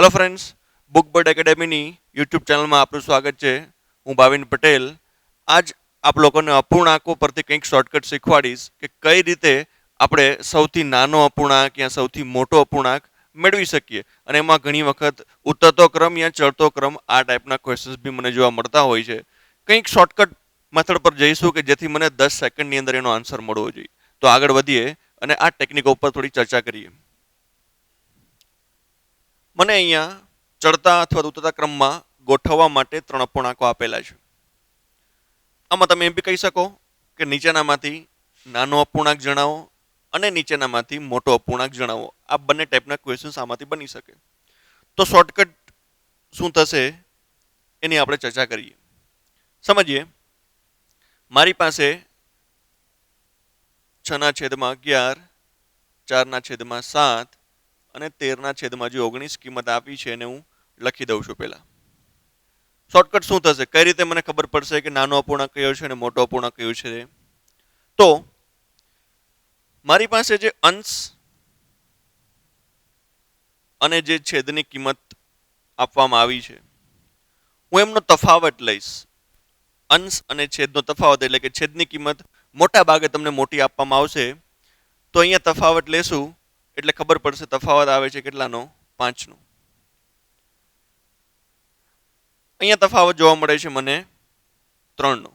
Hello friends book bird એકેડેમીની YouTube ચેનલમાં આપનું સ્વાગત છે. હું ભાવિન પટેલ. આજ આપ લોકોને અપૂર્ણાંકો પરથી કંઈક શોર્ટકટ શીખવાડીશ કે કઈ રીતે આપણે સૌથી નાનો અપૂર્ણાંક યા સૌથી મોટો અપૂર્ણાંક મેળવી શકીએ. અને એમાં ઘણી વખત ઉતરતો ક્રમ યા ચડતો ક્રમ આ ટાઈપના ક્વેશ્ચન્સ બી મને જોવા મળતા હોય છે. કંઈક શોર્ટકટ મેથડ પર જઈશું કે જેથી મને દસ સેકન્ડની અંદર એનો આન્સર મળવો જોઈએ. તો આગળ વધીએ અને આ ટેકનિક ઉપર થોડી ચર્ચા કરીએ. મને અહીંયા ચડતા અથવા ઉતરતા ક્રમમાં ગોઠવવા માટે ત્રણ અપૂર્ણાંકો આપેલા છે. આમાં તમે એમ બી કહી શકો કે નીચેનામાંથી નાનો અપૂર્ણાંક જણાવો અને નીચેનામાંથી મોટો અપૂર્ણાંક જણાવો. આ બંને ટાઈપના ક્વેશ્ચન્સ આમાંથી બની શકે. તો શોર્ટકટ શું થશે? એની આપણે ચર્ચા કરીએ. સમજીએ? મારી પાસે છના છેદમાં અગિયાર ચારના છેદમાં સાત અને તેરના છેદમાં જે ઓગણીસ કિંમત આપી છે એને હું લખી દઉં છું પહેલાં. શોર્ટકટ શું થશે? કઈ રીતે મને ખબર પડશે કે નાનો અપૂર્ણાંક કયો છે અને મોટો અપૂર્ણાંક કયો છે? તો, મારી પાસે જે અંશ અને જે છેદની કિંમત આપવામાં આવી છે, હું એમનો તફાવત લઈશ. અંશ અને છેદનો તફાવત એટલે કે છેદની કિંમત મોટા ભાગે તમને મોટી આપવામાં આવશે. તો અહીંયા તફાવત લેશું. એટલે ખબર પડશે તફાવત આવે છે કેટલાનો? પાંચનો. અહીંયા તફાવત જોવા મળે છે મને ત્રણનો.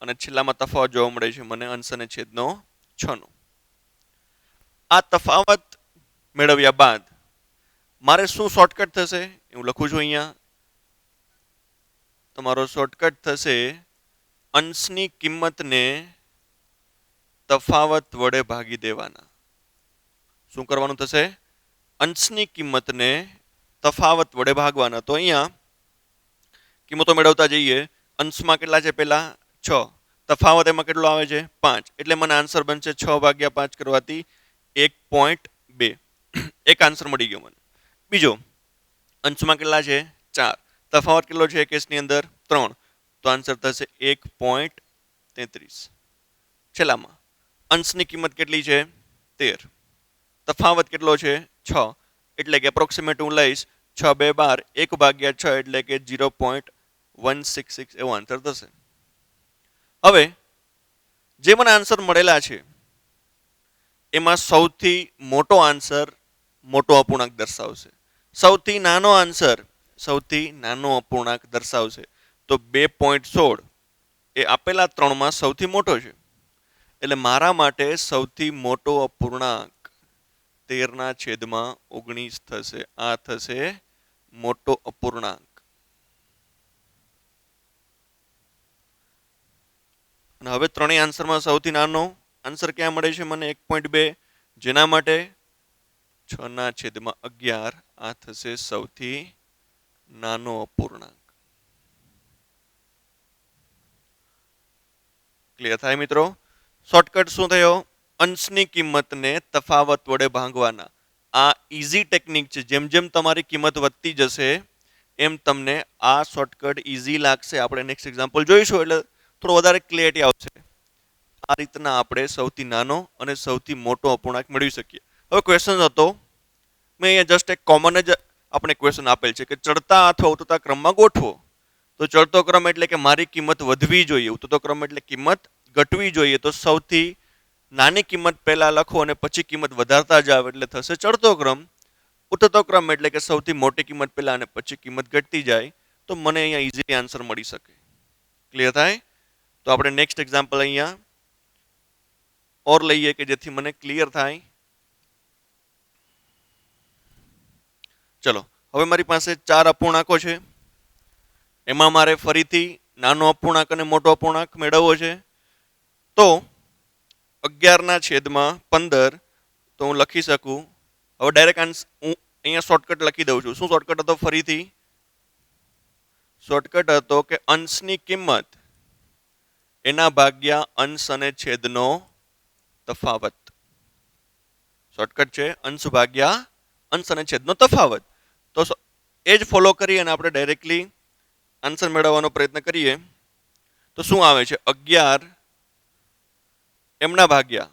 અને છેલ્લામાં તફાવત જોવા મળે છે મને અંશ અને છેદનો છનો. આ તફાવત મેળવ્યા બાદ મારે શું શોર્ટકટ થશે? હું લખું છું અહીંયા. તમારો શોર્ટકટ થશે અંશની કિંમતને તફાવત વડે ભાગી દેવાના. શું કરવાનું થશે? અંશની કિંમતને તફાવત વડે ભાગવાના. તો અહીંયા કિંમતો મેળવતા જઈએ. અંશમાં કેટલા છે પહેલા? છ. તફાવત એમાં કેટલો આવે છે? પાંચ. એટલે મને આન્સર બનશે છ ભાગ્યા પાંચ કરવાથી એક પોઈન્ટ બે. એક આન્સર મળી ગયો મને. બીજો, અંશમાં કેટલા છે? ચાર. તફાવત કેટલો છે કેસની અંદર? ત્રણ. તો આન્સર થશે એક પોઈન્ટ તેત્રીસ. છેલ્લામાં, અંશની કિંમત કેટલી છે? તેર. તફાવત કેટલો છે? છ. એટલે કે એપ્રોક્સિમેટ હું લઈશ, છ બે બાર, એક ભાગ્યા છ એટલે કે zero point one six six એવો આન્સર થશે. હવે, જે મને આન્સર મળેલા છે, એમાં સૌથી મોટો આન્સર મોટો અપૂર્ણાંક દર્શાવશે. સૌથી નાનો આન્સર સૌથી નાનો અપૂર્ણાંક દર્શાવશે. તો બે પોઈન્ટ સોળ એ આપેલા ત્રણમાં સૌથી મોટો છે. એટલે મારા માટે સૌથી મોટો અપૂર્ણાંક તેરના છેદમાં ઓગણીસ થશે. આ થશે મોટો અપૂર્ણાંક. અને હવે ત્રણેય આન્સરમાં સૌથી નાનો આન્સર ક્યાં મળે છે? મને એક પોઈન્ટ બે. જેના માટે છ ના છેદમાં અગિયાર. આ થશે સૌથી નાનો અપૂર્ણાંક. ક્લિયર થાય મિત્રો? શોર્ટકટ શું થયો? અંશની કિંમતને તફાવત વડે ભાંગવાના. આ ઇઝી ટેકનિક છે. જેમ જેમ તમારી કિંમત વધતી જશે, એમ તમને આ શોર્ટકટ ઇઝી લાગશે. આપણે નેક્સ્ટ એક્ઝામ્પલ જોઈશું, એટલે થોડો વધારે ક્લિયરિટી આવશે. આ રીતના આપણે સૌથી નાનો અને સૌથી મોટો અપૂર્ણાંક મેળવી શકીએ. હવે ક્વેશ્ચન હતો, મેં અહીંયા જસ્ટ એક કોમન જ આપણે ક્વેશ્ચન આપેલ છે કે ચડતા અથવા ઉતરતા ક્રમમાં ગોઠવો. તો ચડતો ક્રમ એટલે કે મારી કિંમત વધવી જોઈએ. ઉતરતો ક્રમ એટલે કિંમત ઘટવી જોઈએ. તો સૌથી નાની કિંમત પહેલાં લખો અને પછી કિંમત વધારતા જાવ એટલે થશે ચડતો ક્રમ. ઉતરતો ક્રમ એટલે કે સૌથી મોટી કિંમત પહેલાં અને પછી કિંમત ઘટતી જાય તો મને અહીંયા ઇઝીલી આન્સર મળી શકે. ક્લિયર થાય? તો આપણે નેક્સ્ટ એક્ઝામ્પલ અહીંયા ઓર લઈએ કે જેથી મને ક્લિયર થાય. ચલો, હવે મારી પાસે ચાર અપૂર્ણાંકો છે. એમાં મારે ફરીથી નાનો અપૂર્ણાંક અને મોટો અપૂર્ણાંક મેળવવો છે. તો અગિયારના છેદમાં પંદર, તો હું લખી શકું. હવે ડાયરેક્ટ આન્સ હું અહીંયા શોર્ટકટ લખી દઉં છું. શું શોર્ટકટ હતો? ફરીથી. શોર્ટકટ હતો કે અંશની કિંમત. એના ભાગ્યા અંશ અને છેદનો તફાવત. શોર્ટકટ છે, અંશ ભાગ્યા અંશ અને છેદનો તફાવત. તો એ જ ફોલો કરી અને આપણે ડાયરેક્ટલી આન્સર મેળવવાનો પ્રયત્ન કરીએ. તો શું આવે છે? અગિયાર એમના ભાગ્યા.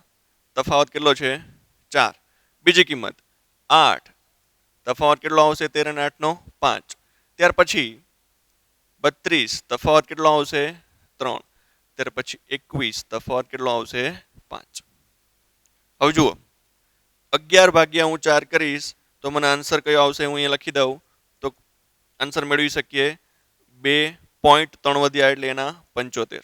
તફાવત કેટલો છે? ચાર. બીજી કિંમત. આઠ. તફાવત કેટલો આવશે? તેર અને આઠનો પાંચ. ત્યાર પછી બત્રીસ. તફાવત કેટલો આવશે? ત્રણ. ત્યાર પછી એકવીસ. તફાવત કેટલો આવશે? પાંચ. હવે જુઓ. અગિયાર ભાગ્યા હું ચાર કરીશ, તો મને આન્સર કયો આવશે? હું અહીંયા લખી દઉં. તો આન્સર મેળવી શકીએ. બે પોઈન્ટ ત્રણ વધ્યા એટલે એના પંચોતેર.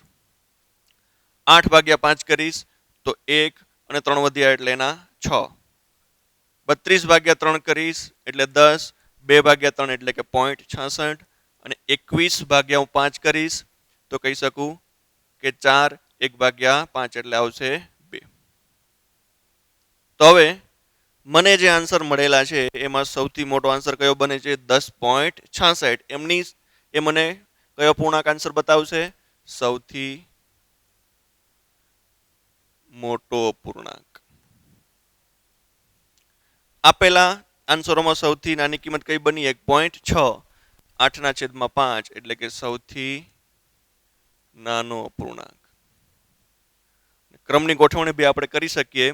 આઠ ભાગ્યા પાંચ કરીશ તો એક અને ત્રણ વધ્યા એટલે એના છ. બત્રીસ ભાગ્યા ત્રણ કરીશ એટલે દસ, બે ભાગ્યા ત્રણ એટલે કે પોઈન્ટ છાસઠ અને એકવીસ ભાગ્યા હું પાંચ કરીશ તો કહી શકું કે ચાર એક ભાગ્યા પાંચ એટલે આવશે બે. તો હવે મને જે આન્સર મળેલા છે એમાં સૌથી મોટો આન્સર કયો બને છે? દસ પોઈન્ટ છાસઠ. એમની એ મને કયો પૂર્ણાંક આન્સર બતાવશે? સૌથી મોટો અપૂર્ણાંક આપેલા આન્સરોમાં સૌથી નાની કિંમત કઈ બની? એક પોઈન્ટ છ. આઠના છેદમાં પાંચ એટલે કે સૌથી નાનો અપૂર્ણાંક ક્રમની ગોઠવણી બી આપણે કરી શકીએ.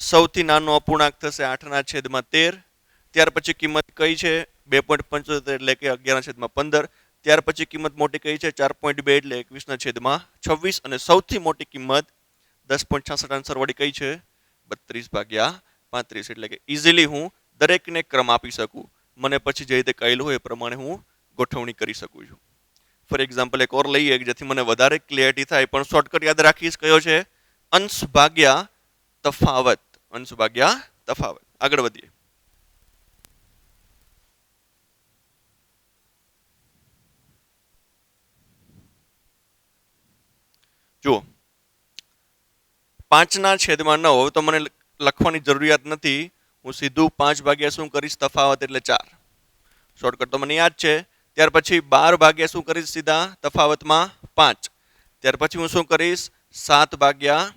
સૌથી નાનો અપૂર્ણાંક થશે આઠના છેદમાં તેર. ત્યાર પછી કિંમત કઈ છે? બે પોઈન્ટ પંચોતેર એટલે કે અગિયારના છેદમાં પંદર. ત્યાર પછી કિંમત મોટી કઈ છે? ચાર પોઈન્ટ બે એટલે એકવીસના છેદમાં છવ્વીસ અને સૌથી મોટી કિંમત દસ પોઈન્ટ છાસઠ આન્સર વાળી કઈ છે? બત્રીસ ભાગ્યા પાંત્રીસ. એટલે કે ઇઝીલી હું દરેકને ક્રમ આપી શકું. મને પછી જે રીતે કહેલું હોય એ પ્રમાણે હું ગોઠવણી કરી શકું છું. ફોર એક્ઝામ્પલ એક ઓર લઈએ જેથી મને વધારે ક્લિયરિટી થાય. પણ શોર્ટકટ યાદ રાખીશ કયો છે? અંશ ભાગ્યા તફાવત. અંશ ભાગ્યા તફાવત. આગળ વધીએ. જુઓ પાંચના છેદમાં નવ તો મને લખવાની જરૂરિયાત નથી. હું સીધું પાંચ ભાગ્યા શું કરીશ? તફાવત એટલે ચાર. શોર્ટકટ તો મને યાદ છે. ત્યાર પછી બાર ભાગ્યા શું કરીશ સીધા? તફાવતમાં પાંચ. ત્યાર પછી હું શું કરીશ? સાત ભાગ્યા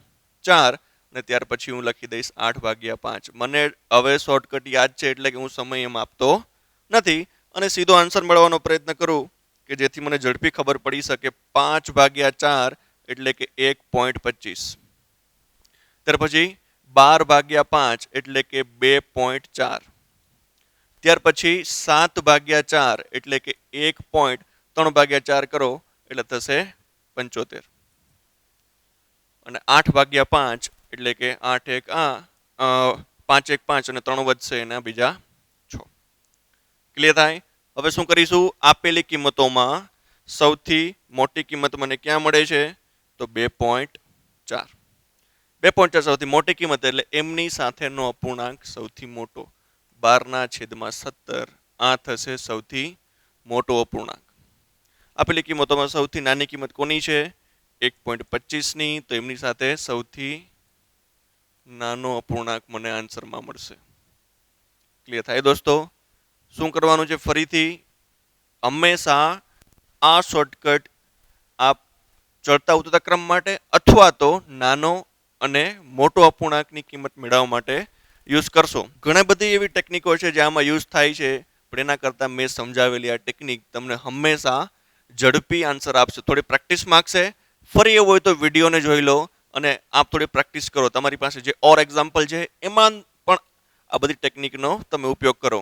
ચાર. અને ત્યાર પછી હું લખી દઈશ આઠ ભાગ્યા પાંચ. મને હવે શોર્ટકટ યાદ છે એટલે કે હું સમય એમ આપતો નથી. અને સીધો આન્સર મેળવવાનો પ્રયત્ન કરું કે જેથી મને ઝડપી ખબર પડી શકે. પાંચ ભાગ્યા ચાર એટલે કે એક પોઈન્ટ પચીસ. ત્યાર પછી બાર ભાગ્યા પાંચ એટલે કે બે પોઈન્ટ ચાર. ત્યાર પછી સાત ભાગ્યા ચાર એટલે કે એક પોઈન્ટ ત્રણ ભાગ્યા ચાર કરો એટલે થશે પંચોતેર. અને આઠ ભાગ્યા પાંચ એટલે કે આઠ એક આ પાંચ એક પાંચ અને ત્રણ વધશે એના બીજા છ. ક્લિયર થાય? હવે શું કરીશું? આપેલી કિંમતોમાં સૌથી મોટી કિંમત મને ક્યાં મળે છે? તો બે પોઈન્ટ ચાર. બે પોઈન્ટ ચાર સૌથી મોટી કિંમત એટલે એમની સાથેનો અપૂર્ણાંક સૌથી મોટો. બારના છેદમાં સત્તર, આ થશે સૌથી મોટો અપૂર્ણાંક. આપેલી કિંમતોમાં સૌથી નાની કિંમત કોની છે? એક પોઈન્ટ પચીસની, તો એમની સાથે સૌથી નાનો અપૂર્ણાંક મને આન્સરમાં મળશે. ક્લિયર થાય દોસ્તો? શું કરવાનું છે ફરીથી? હંમેશા આ શોર્ટકટ આપ ચડતા ઉતરતા ક્રમ માટે અથવા તો નાનો અને મોટો અપૂર્ણાંકની કિંમત મેળવવા માટે યુઝ કરશો. ઘણી બધી એવી ટેકનિકો છે જે આમાં યુઝ થાય છે, પણ એના કરતાં મેં સમજાવેલી આ ટેકનિક તમને હંમેશા ઝડપી આન્સર આપશે. થોડી પ્રેક્ટિસ માગશે, ફરી એવું હોય તો વિડીયોને જોઈ લો અને આપ થોડી પ્રેક્ટિસ કરો. તમારી પાસે જે ઓર એક્ઝામ્પલ છે, એમાં પણ આ બધી ટેકનિકનો તમે ઉપયોગ કરો.